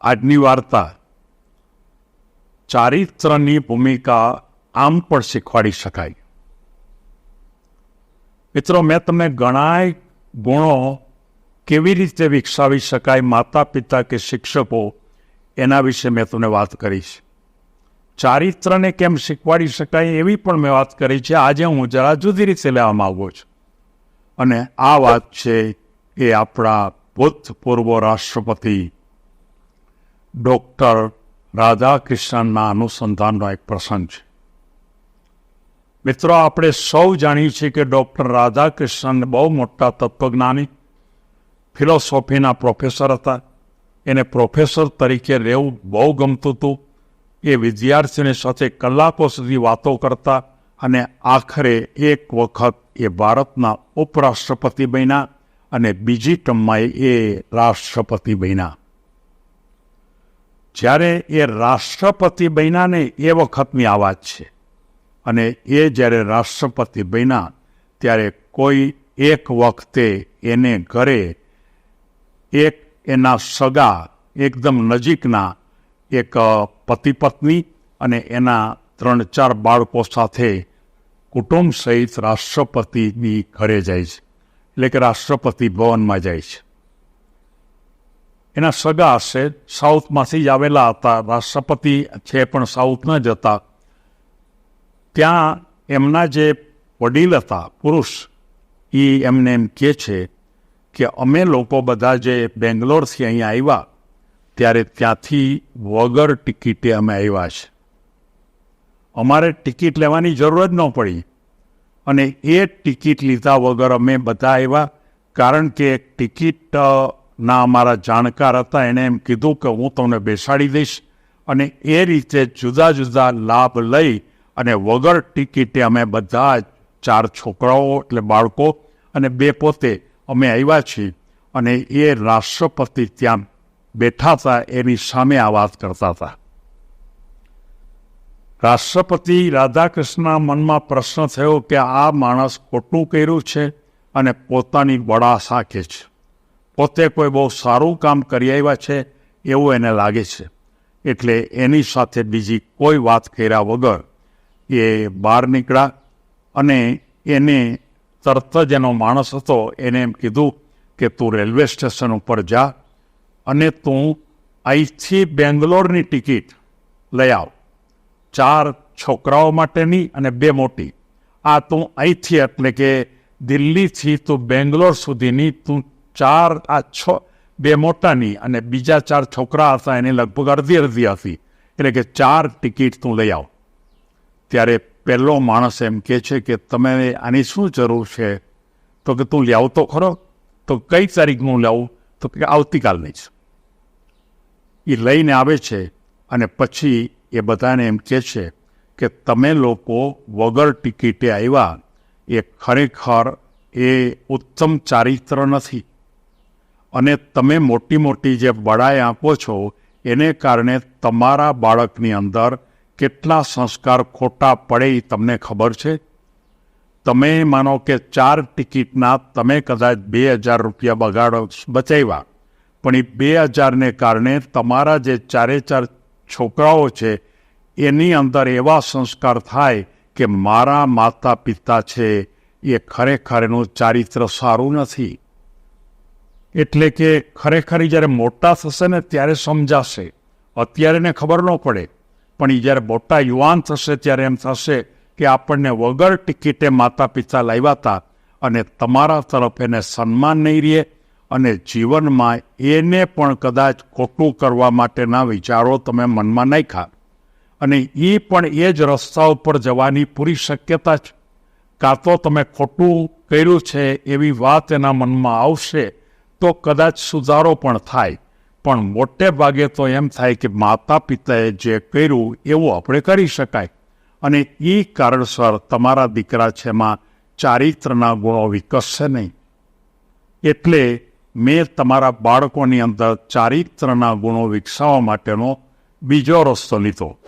આજની વાર્તા ચારિત્રની ભૂમિકા આમ પણ શીખવાડી શકાય. મિત્રો, મેં તમને ઘણાય ગુણો કેવી રીતે વિકસાવી શકાય માતા, પિતા કે શિક્ષકો એના વિશે મેં તમને વાત કરી છે. ચારિત્રને કેમ શીખવાડી શકાય એવી પણ મેં વાત કરી છે. આજે હું જરા જુદી રીતે લેવા માગું છું. અને આ વાત છે એ આપણા ભૂતપૂર્વ રાષ્ટ્રપતિ ડૉક્ટર રાધાકૃષ્ણનના અનુસંધાનનો એક પ્રસંગ છે. મિત્રો, આપણે સૌ જાણીએ છીએ કે ડૉક્ટર રાધાકૃષ્ણન બહુ મોટા તત્વજ્ઞાની, ફિલોસોફીના પ્રોફેસર હતા. એને પ્રોફેસર તરીકે રહેવું બહુ ગમતું હતું. એ વિદ્યાર્થીઓની સાથે કલાકો સુધી વાતો કરતા અને આખરે એક વખત એ ભારતના ઉપરાષ્ટ્રપતિ બન્યા અને બીજી ટર્મમાં એ રાષ્ટ્રપતિ બન્યા. જ્યારે એ રાષ્ટ્રપતિ બન્યા એ વખતની આ વાત છે. અને એ જ્યારે રાષ્ટ્રપતિ બન્યા, ત્યારે કોઈ એક વખતે એને ઘરે એક એના સગા એકદમ નજીકના એક પતિ પત્ની અને એના ત્રણ ચાર બાળકો સાથે કુટુંબ સહિત રાષ્ટ્રપતિની ઘરે જાય છે. એટલે કે રાષ્ટ્રપતિ ભવનમાં જાય છે. એના સગા હશે સાઉથમાંથી જ આવેલા હતા. રાષ્ટ્રપતિ છે પણ સાઉથના જ હતા ત્યાં એમના જે વડીલ હતા, પુરુષ એ એમને એમ કહે છે કે અમે લોકો બધા જે બેંગ્લોરથી અહીંયા આવ્યા, ત્યારે ત્યાંથી વગર ટિકિટે અમે આવ્યા છે. અમારે ટિકિટ લેવાની જરૂર જ ન પડી અને એ ટિકિટ લીધા વગર અમે બધા આવ્યા, કારણ કે ટિકિટ ના અમારા જાણકાર હતા, એણે એમ કીધું કે હું તમને બેસાડી દઈશ અને એ રીતે જુદા જુદા લાભ લઈ અને વગર ટિકિટે અમે બધા ચાર છોકરાઓ એટલે બાળકો અને બે પોતે અમે આવ્યા છીએ અને એ રાષ્ટ્રપતિ ત્યાં બેઠા હતા, એની સામે આ વાત કરતા હતા. રાષ્ટ્રપતિ રાધાકૃષ્ણના મનમાં પ્રશ્ન થયો કે આ માણસ ખોટું કર્યું છે અને પોતાની બળા સાખે છે. પોતે કોઈ બહુ સારું કામ કરી આવ્યા છે, એવું એને લાગે છે. એટલે એની સાથે બીજી કોઈ વાત કર્યા વગર એ બહાર નીકળ્યા અને એને તરત જ એનો માણસ હતો, એને એમ કીધું કે તું રેલવે સ્ટેશન ઉપર જા અને તું અહીંથી બેંગ્લોરની ટિકિટ લઈ આવ. ચાર છોકરાઓ માટેની અને બે મોટી. આ તું અહીંથી એટલે કે દિલ્હીથી તું બેંગ્લોર સુધીની તું ચાર, આ છ, બે મોટાની અને બીજા ચાર છોકરા હતા, એની લગભગ અડધી અડધી હતી. એટલે કે ચાર ટિકિટ તું લઈ આવ. ત્યારે પહેલો માણસ એમ કહે છે કે, તમે આની શું જરૂર છે? તો કે, તું લ્યાવ તો ખરો. તો કઈ તારીખનું લાવું તો કે, આવતીકાલની જ. એ લઈને આવે છે અને પછી એ બધાને એમ કહે છે કે, તમે લોકો વગર ટિકિટે આવ્યા, એ ખરેખર એ ઉત્તમ ચારિત્ર નથી. અને તમે મોટી મોટી જે બળાઈ આપો છો, એને કારણે તમારા બાળકની અંદર કેટલા સંસ્કાર ખોટા પડે એ તમને ખબર છે? તમે માનો કે ચાર ટિકિટના તમે કદાચ બે હજાર રૂપિયા બગાડો, બચાવ્યા. પણ એ બે હજારને કારણે તમારા જે ચારે ચાર છોકરાઓ છે, એની અંદર એવા સંસ્કાર થાય કે મારા માતા પિતા છે, એ ખરેખર એનું ચારિત્ર સારું નથી. એટલે કે ખરેખર જ્યારે મોટા થશે ને ત્યારે સમજાશે. અત્યારે એને ખબર ન પડે. પણ એ જ્યારે મોટા યુવાન થશે ત્યારે એમ થશે કે આપણને વગર ટિકિટે માતા પિતા લાવ્યા હતા અને તમારા તરફ એને સન્માન નહીં રહે અને જીવનમાં એને પણ કદાચ ખોટું કરવા માટેના વિચારો તમે મનમાં નાખ્યા. અને એ પણ એ જ રસ્તા ઉપર જવાની પૂરી શક્યતા છે કાં તો તમે ખોટું કર્યું છે એવી વાત એના મનમાં આવશે તો કદાચ સુધારો પણ થાય. પણ મોટે ભાગે તો એમ થાય કે માતા પિતાએ જે કર્યું એવું આપણે કરી શકાય. અને એ કારણસર તમારા દીકરા છે એમાં ચારિત્રના ગુણો વિકસશે નહીં. એટલે મેં તમારા બાળકોની અંદર ચારિત્રના ગુણો વિકસાવવા માટેનો બીજો રસ્તો લીધો.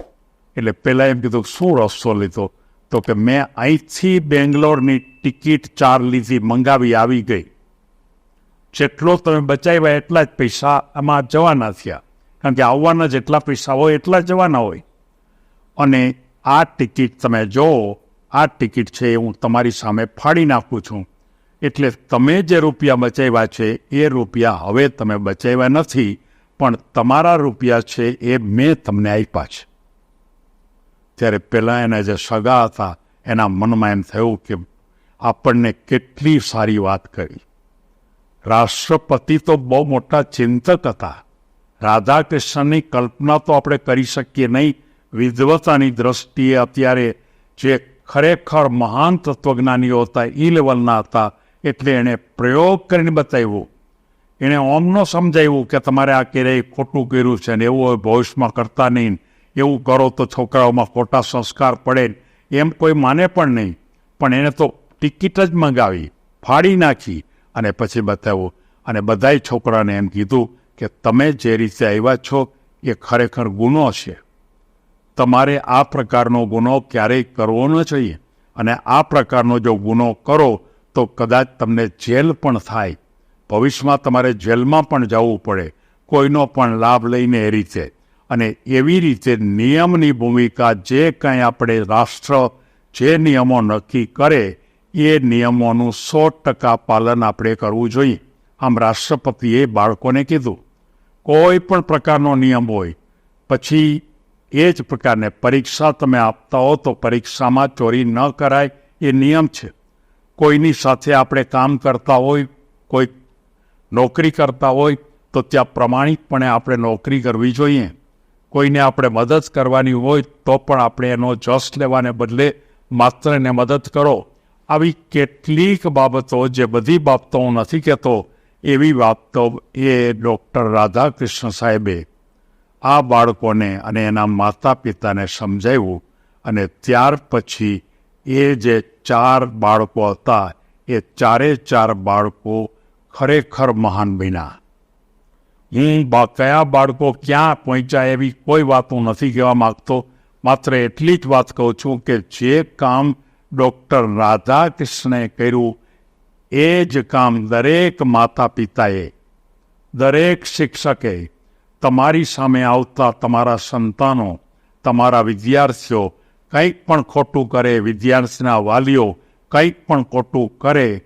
એટલે પહેલાં એમ કીધું, શું રસ્તો લીધો? તો કે મેં અહીંથી બેંગ્લોરની ટિકિટ ચાર લીધી, મંગાવી, આવી ગઈ. જેટલો તમે બચાવ્યા એટલા જ પૈસા આમાં જવાના થયા. કારણ કે આવવાના જેટલા પૈસા હોય એટલા જવાના હોય. અને આ ટિકિટ તમે જો આ ટિકિટ છે એ હું તમારી સામે ફાડી નાખું છું. એટલે તમે જે રૂપિયા બચાવ્યા છે, એ રૂપિયા હવે તમે બચાવ્યા નથી, પણ તમારા રૂપિયા છે એ મેં તમને આપ્યા છે. ત્યારે પહેલાં એના જે સગા હતા, એના મનમાં એમ થયું કે આપણને કેટલી સારી વાત કરી. રાષ્ટ્રપતિ તો બહુ મોટા ચિંતક હતા. રાધા કૃષ્ણની કલ્પના તો આપણે કરી શકીએ નહીં. વિદ્વતાની દ્રષ્ટિએ અત્યારે જે ખરેખર મહાન તત્વજ્ઞાનીઓ હતા એ લેવલના હતા, એટલે એણે પ્રયોગ કરીને બતાવ્યું. એણે ઓમ ન સમજાવ્યું કે તમારે આ ક્યારેય ખોટું કર્યું છે ને એવું ભવિષ્યમાં કરતા નહીં. એવું કરો તો છોકરાઓમાં ખોટા સંસ્કાર પડે એમ કોઈ માને પણ નહીં. પણ એણે તો ટિકિટ જ મંગાવી, ફાડી નાખી. અને પછી બતાવ્યું અને બધાય છોકરાને એમ કીધું કે તમે જે રીતે આવ્યા છો, એ ખરેખર ગુનો છે. તમારે આ પ્રકારનો ગુનો ક્યારેય કરવો ન જોઈએ. અને આ પ્રકારનો જો ગુનો કરો, તો કદાચ તમને જેલ પણ થાય. ભવિષ્યમાં તમારે જેલમાં પણ જવું પડે. કોઈનો પણ લાભ લઈને એ રીતે. અને એવી રીતે નિયમની ભૂમિકા જે કંઈ આપણે રાષ્ટ્ર જે નિયમો નક્કી કરે એ નિયમોનું સો ટકા પાલન આપણે કરવું જોઈએ. આમ રાષ્ટ્રપતિએ બાળકોને કીધું, કોઈ પણ પ્રકારનો નિયમ હોય, પછી એ જ પ્રકારને પરીક્ષા તમે આપતા હો તો પરીક્ષામાં ચોરી ન કરાય, એ નિયમ છે. કોઈની સાથે આપણે કામ કરતા હોય, કોઈ નોકરી કરતા હોય, તો ત્યાં પ્રમાણિકપણે આપણે નોકરી કરવી જોઈએ. કોઈને આપણે મદદ કરવાની હોય તો પણ આપણે એનો જસ લેવાને બદલે માત્ર એને મદદ કરો. આવી કેટલીક બાબતો જે બધી બાબતો હું નથી કહેતો, એવી બાબતો એ ડૉક્ટર રાધાકૃષ્ણ સાહેબે આ બાળકોને અને એના માતા પિતાને સમજાવ્યું અને ત્યાર પછી એ જે ચાર બાળકો હતા, એ ચારે ચાર બાળકો ખરેખર મહાન બન્યા. હું કયા બાળકો ક્યાં પહોંચ્યા એવી કોઈ વાત હું નથી કહેવા માગતો, માત્ર એટલી જ વાત કહું છું કે જે કામ ડૉક્ટર રાધાકૃષ્ણે કર્યું, એ જ કામ દરેક માતા પિતાએ દરેક શિક્ષકે, તમારી સામે આવતા તમારા સંતાનો, તમારા વિદ્યાર્થીઓ, કંઈક પણ ખોટું કરે, વિદ્યાર્થીના વાલીઓ, કંઈક પણ ખોટું કરે,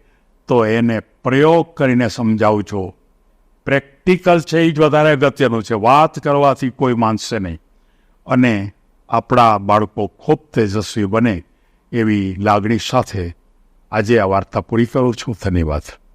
તો એને પ્રયોગ કરીને સમજાવજો પ્રેક્ટિકલ છે એ જ વધારે અગત્યનું છે. વાત કરવાથી કોઈ માનશે નહીં. અને આપણા બાળકો ખૂબ તેજસ્વી બને. એવી લાગણી સાથે આજે આ વાર્તા પૂરી કરું છું. ધન્યવાદ.